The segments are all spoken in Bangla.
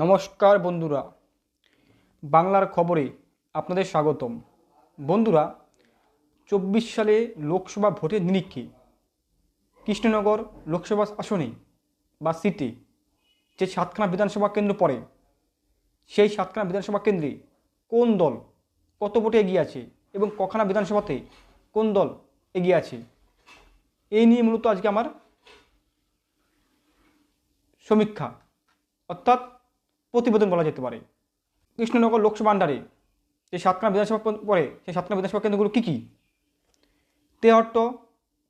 নমস্কার বন্ধুরা, বাংলার খবরে আপনাদের স্বাগতম। বন্ধুরা, চব্বিশ সালে লোকসভা ভোটের নিরিখে কৃষ্ণনগর লোকসভা আসনে বা সিটে যে সাতখানা বিধানসভা কেন্দ্র পড়ে, সেই সাতখানা বিধানসভা কেন্দ্রে কোন দল কত ভোটে এগিয়ে আছে এবং কখানা বিধানসভাতে কোন দল এগিয়ে আছে? এই নিয়ে মূলত আজকে আমার সমীক্ষা। অর্থাৎ প্রতিবেদন বলা যেতে পারে। কৃষ্ণনগর লোকসভা আন্ডারে যে সাতখানা বিধানসভা পড়ে সেই সাতখানা বিধানসভা কেন্দ্রগুলো কী কী? তেহট্ট,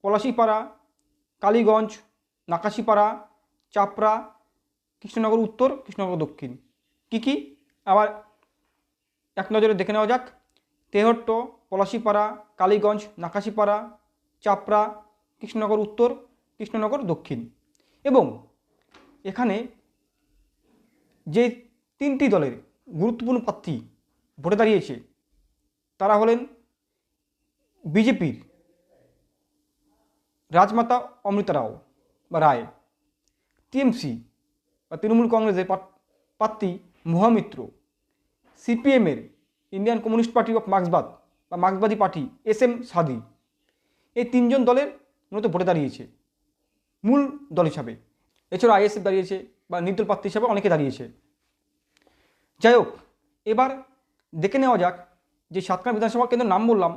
পলাশিপাড়া, কালীগঞ্জ, নাকাশিপাড়া, চাপড়া, কৃষ্ণনগর উত্তর, কৃষ্ণনগর দক্ষিণ। কী কী? আবার এক নজরে দেখে নেওয়া যাক। তেহট্ট, পলাশিপাড়া, কালীগঞ্জ, নাকাশিপাড়া, চাপড়া, কৃষ্ণনগর উত্তর, কৃষ্ণনগর দক্ষিণ। এবং এখানে যে তিনটি দলের গুরুত্বপূর্ণ প্রার্থী ভোটে দাঁড়িয়েছে, তারা হলেন বিজেপির রাজমাতা অমৃতা রাও বা রায়, টিএমসি বা তৃণমূল কংগ্রেসের প্রার্থী মহামিত্র, সিপিএমের ইন্ডিয়ান কমিউনিস্ট পার্টি অফ মার্ক্সবাদ বা মার্ক্সবাদী পার্টি এস এম সাদি, এই তিনজন দলের মূলত ভোটে দাঁড়িয়েছে। মূল দল হিসাবে। এছাড়া আইএসএফ দাঁড়িয়েছে বা নির্দল প্রার্থী হিসাবে অনেকে দাঁড়িয়েছে। যাই হোক, এবার দেখে নেওয়া যাক যে সাতখানা বিধানসভা কেন্দ্রের নাম বললাম,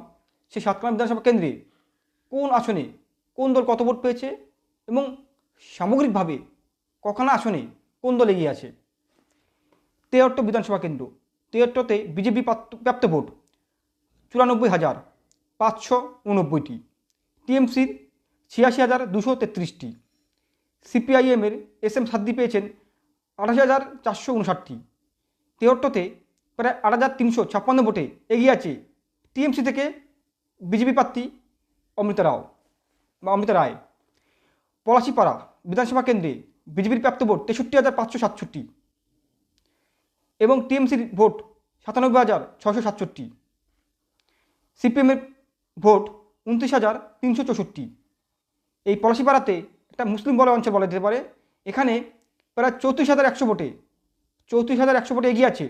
সেই সাতখানা বিধানসভা কেন্দ্রে কোন আসনে কোন দল কত ভোট পেয়েছে এবং সামগ্রিকভাবে কখানা আসনে কোন দল এগিয়ে আছে? তেহট্ট বিধানসভা কেন্দ্র তেহট্টতে বিজেপি প্রাপ্ত ভোট চুরানব্বই হাজার পাঁচশো উনব্বইটি, টিএমসির ছিয়াশি হাজার দুশো তেত্রিশটি। সিপিআইএমের এস এম সাদ্দি পেয়েছেন আঠাশ হাজার চারশো উনষাটটি। তেহট্টতে প্রায় আট হাজার তিনশো ছাপ্পান্ন ভোটে এগিয়ে আছে টিএমসি থেকে বিজেপি প্রার্থী অমৃতা রাও বা অমৃতা রায়। পলাশিপাড়া বিধানসভা কেন্দ্রে বিজেপির প্রাপ্ত ভোট তেষট্টি হাজার পাঁচশো সাতষট্টি এবং টিএমসির ভোট সাতানব্বই হাজার ছশো সাতষট্টি। সিপিএমের ভোট উনত্রিশ হাজার তিনশো চৌষট্টি। এই পলাশিপাড়াতে একটা মুসলিম বলে অঞ্চল বলা যেতে পারে। এখানে প্রায় চৌত্রিশ হাজার একশো ভোটে, চৌত্রিশ হাজার একশো ভোটে এগিয়ে আছে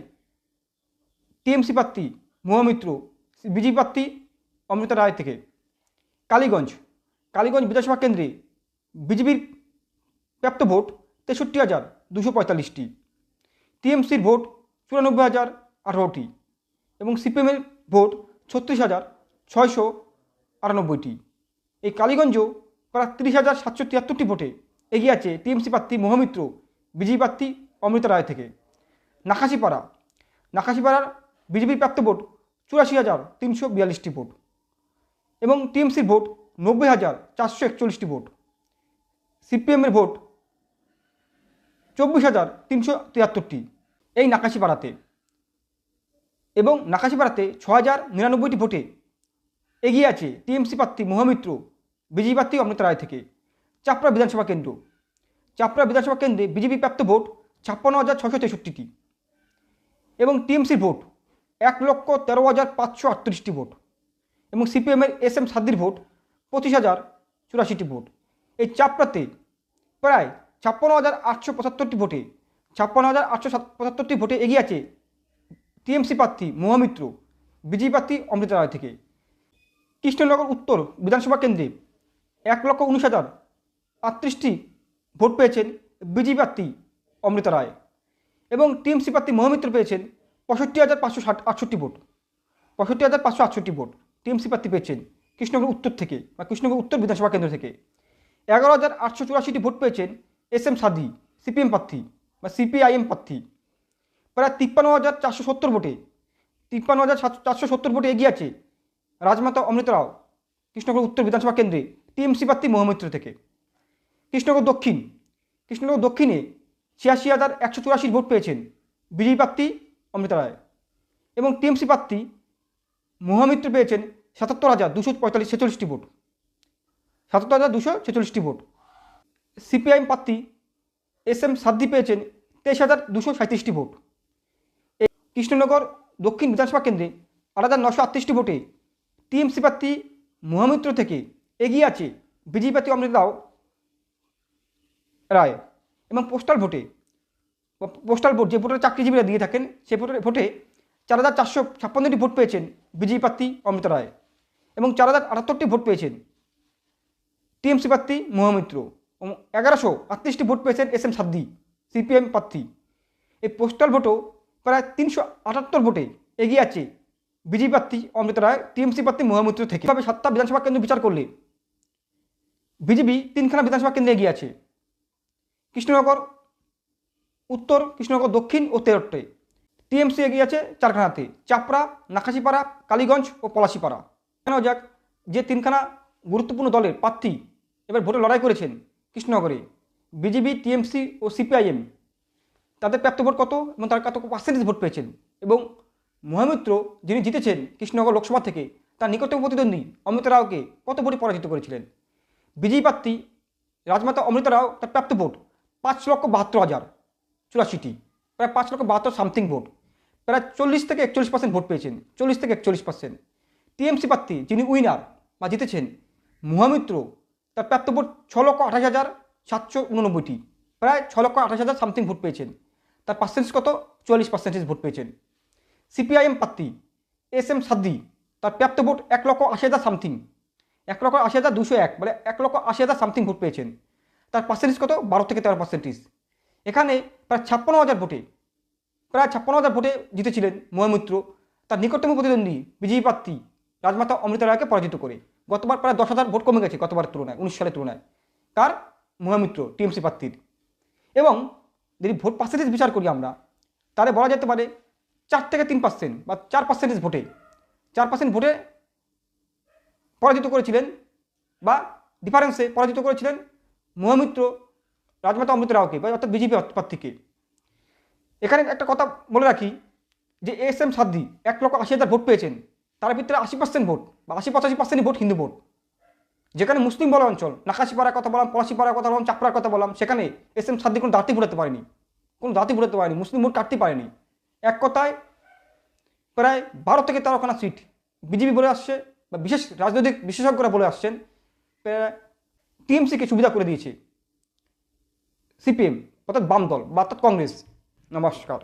টিএমসি প্রার্থী মহামিত্র, বিজেপি প্রার্থী অমৃতা রায় থেকে। কালীগঞ্জ কালীগঞ্জ বিধানসভা কেন্দ্রে বিজেপির প্রাপ্ত ভোট তেষট্টি হাজার দুশো পঁয়তাল্লিশটি, টিএমসির ভোট চুরানব্বই হাজার আঠারোটি এবং সিপিএমের ভোট ছত্রিশ হাজার ছয়শো আটানব্বইটি। এই কালীগঞ্জও প্রায় তিরিশ হাজার সাতশো তিয়াত্তরটি ভোটে এগিয়ে আছে টিএমসি প্রার্থী মহামিত্র, বিজেপি প্রার্থী অমৃতা রায় থেকে। নাকাশিপাড়া, নাকাশিপাড়ার বিজেপির প্রাপ্ত ভোট চুরাশি হাজার তিনশো বিয়াল্লিশটি ভোট এবং টিএমসির ভোট নব্বই হাজার চারশো একচল্লিশটি ভোট। সিপিএমের ভোট চব্বিশ হাজার তিনশো তিয়াত্তরটি এই নাকাশিপাড়াতে এবং নাকাশিপাড়াতে ছ হাজার নিরানব্বইটি ভোটে এগিয়ে আছে টিএমসি প্রার্থী মহামিত্র বিজেপি প্রার্থী অমৃতা রায় থেকে। চাপড়া বিধানসভা কেন্দ্র। চাপড়া বিধানসভা কেন্দ্রে বিজেপি প্রাপ্ত ভোট ছাপ্পান্ন হাজার ছশো তেষট্টিটি এবং টিএমসির ভোট এক লক্ষ তেরো হাজার পাঁচশো আটত্রিশটি ভোট এবং সিপিএমের এস এম সাদ্দির ভোট পঁচিশ হাজার চুরাশিটি ভোট। এই চাপড়াতে প্রায় ছাপ্পান্ন হাজার আটশো পঁচাত্তরটি ভোটে, ছাপ্পান্ন হাজার আটশো পঁচাত্তরটি ভোটে এগিয়ে আছে টিএমসি প্রার্থী মহামিত্র বিজেপি প্রার্থী অমৃতা রায় থেকে। কৃষ্ণনগর উত্তর বিধানসভা কেন্দ্রে এক লক্ষ উনিশ হাজার আটত্রিশটি ভোট পেয়েছেন বিজেপি প্রার্থী অমৃতা রায় এবং টিএমসি প্রার্থী মহামিত্র পেয়েছেন পঁয়ষট্টি হাজার পাঁচশো ষাট, আটষট্টি ভোট। পঁয়ষট্টি হাজার পাঁচশো আটষট্টি ভোট টিএমসি প্রার্থী পেয়েছেন কৃষ্ণনগর উত্তর থেকে বা কৃষ্ণনগর উত্তর বিধানসভা কেন্দ্র থেকে। এগারো হাজার আটশো চুরাশিটি ভোট পেয়েছেন এস এম সাদি, সিপিএম প্রার্থী বা সিপিআইএম প্রার্থী। প্রায় তিপ্পান্ন হাজার চারশো সত্তর ভোটে, তিপ্পান্ন হাজার চারশো সত্তর ভোটে এগিয়ে আছে রাজমাতা অমৃত রাও কৃষ্ণনগর উত্তর বিধানসভা কেন্দ্রে। টিএমসি প্রার্থী মহামিত্র থেকে। কৃষ্ণনগর দক্ষিণ। কৃষ্ণনগর দক্ষিণে ছিয়াশি হাজার একশো চুরাশি ভোট পেয়েছেন বিজেপি প্রার্থী অমৃতা রায় এবং টিএমসি প্রার্থী মহামিত্র পেয়েছেন সাতাত্তর হাজার দুশো পঁয়তাল্লিশ ছেচল্লিশটি ভোট। সাতাত্তর হাজার দুশো ছেচল্লিশটি ভোট। সিপিআইএম প্রার্থী এস এম সাদ্দি পেয়েছেন তেইশ হাজার দুশো সাঁত্রিশটি ভোট। এই কৃষ্ণনগর দক্ষিণ বিধানসভা কেন্দ্রে আট হাজার নশো আটত্রিশটি ভোটে টিএমসি প্রার্থী মহামিত্র থেকে এগিয়ে আছে। বিজেপি প্রার্থী অমৃত রাও রায়। এবং পোস্টাল ভোটে পোস্টাল ভোট যে ভোটের চাকরিজীবীরা দিয়ে থাকেন, সে ভোটের, ভোটে চার হাজার চারশো ছাপ্পান্নটি ভোট পেয়েছেন বিজেপি প্রার্থী অমৃতা রায়। এবং চার হাজার আটাত্তরটি ভোট পেয়েছেন টিএমসি প্রার্থী মহামিত্র। এগারোশো আটত্রিশটি ভোট পেয়েছেন এস এম সাদ্দি সিপিএম প্রার্থী। এই পোস্টাল ভোটও প্রায় তিনশো আটাত্তর ভোটে এগিয়ে আছে বিজেপি প্রার্থী অমৃত রায়, টিএমসি প্রার্থী মহামিত্র থেকে। এভাবে সাতটা বিধানসভা কেন্দ্র বিচার করলে বিজেপি তিনখানা বিধানসভা কেন্দ্রে এগিয়ে আছে। কৃষ্ণনগর উত্তর, কৃষ্ণনগর দক্ষিণ ও তেরোটে। টিএমসি এগিয়ে আছে চারখানাতে, চাপড়া, নাকাশিপাড়া, কালীগঞ্জ ও পলাশিপাড়া। কেন যাক, যে তিনখানা গুরুত্বপূর্ণ দলের প্রার্থী এবার ভোটে লড়াই করেছেন কৃষ্ণনগরে বিজেপি, টিএমসি ও সিপিআইএম। তাদের প্রাপ্ত ভোট কত এবং তার কত পার্সেন্টেজ ভোট পেয়েছেন? এবং মহামিত্র, যিনি জিতেছেন কৃষ্ণনগর লোকসভা থেকে, তার নিকটতম প্রতিদ্বন্দ্বী অমৃত রাওকে কত ভোটে পরাজিত করেছিলেন? বিজয়ী প্রার্থী রাজমাতা অমৃতা রাও, তার প্রাপ্ত ভোট পাঁচ লক্ষ বাহাত্তর হাজার চুরাশিটি, প্রায় পাঁচ লক্ষ বাহাত্তর সামথিং ভোট, প্রায় চল্লিশ থেকে একচল্লিশ পার্সেন্ট ভোট পেয়েছেন, চল্লিশ থেকে একচল্লিশ পার্সেন্ট। টিএমসি প্রার্থী যিনি উইনার বা জিতেছেন মহামিত্র, তার প্রাপ্ত ভোট ছ লক্ষ আঠাশ হাজার সাতশো উননব্বইটি, প্রায় ছ লক্ষ আঠাশ হাজার সামথিং ভোট পেয়েছেন, তার পার্সেন্টেজ কত? চুয়াল্লিশ পার্সেন্টেজ ভোট পেয়েছেন। সিপিআইএম প্রার্থী, এস এম সাদ্দি তার প্রাপ্ত ভোট এক লক্ষ আশি হাজার সামথিং। এক লক্ষ আশি হাজার দুশো এক মানে এক লক্ষ আশি হাজার সামথিং ভোট পেয়েছেন। তার পার্সেন্টেজ কত? বারো থেকে তেরো পার্সেন্টেজ এখানে প্রায় ছাপ্পান্ন হাজার ভোটে, প্রায় ছাপ্পান্ন হাজার ভোটে জিতেছিলেন মহামিত্র তার নিকটতম প্রতিদ্বন্দ্বী বিজেপি প্রার্থী রাজমাতা অমৃতা রায়কে পরাজিত করে। গতবার প্রায় দশ হাজার ভোট কমে গেছে গতবার তুলনায়, উনিশ সালের তুলনায়। কার? মহামিত্র টিএমসি প্রার্থীর। এবং যদি ভোট পার্সেন্টেজ বিচার করি আমরা, তাহলে বলা যেতে পারে চার থেকে তিন পার্সেন্ট বা চার পার্সেন্টেজ ভোটে। চার পার্সেন্ট ভোটে পরাজিত করেছিলেন বা ডিফারেন্সে পরাজিত করেছিলেন মহামিত্র, রাজমাতা অমৃত রাওকে বা অর্থাৎ বিজেপি প্রার্থীকে। এখানে একটা কথা বলে রাখি যে এস এম সাদ্দি এক লক্ষ আশি হাজার ভোট পেয়েছেন। তার ভিতরে আশি পার্সেন্ট ভোট বা আশি পঁচাশি পার্সেন্ট ভোট হিন্দু ভোট। যেখানে মুসলিম বলা অঞ্চল, নাকাশিপাড়ার কথা বললাম, পলাশিপাড়ার কথা বললাম, চাপড়ার কথা বললাম, সেখানে এস এম সাদ্দি কোনো দাঁতি ফুটাতে পারেনি। কোনো দাঁতি ফুটাতে পারেনি, মুসলিম ভোট কাটতে পারেনি। এক কথায় প্রায় বারো থেকে তেরোখানা সিট বিজেপি বলে আসছে বা বিশেষ রাজনৈতিক বিশেষজ্ঞরা বলে আসছেন। প্রায় টিএমসিকে সুবিধা করে দিয়েছে সিপিএম, অর্থাৎ বাম দল, বা অর্থাৎ কংগ্রেস, নমস্কার।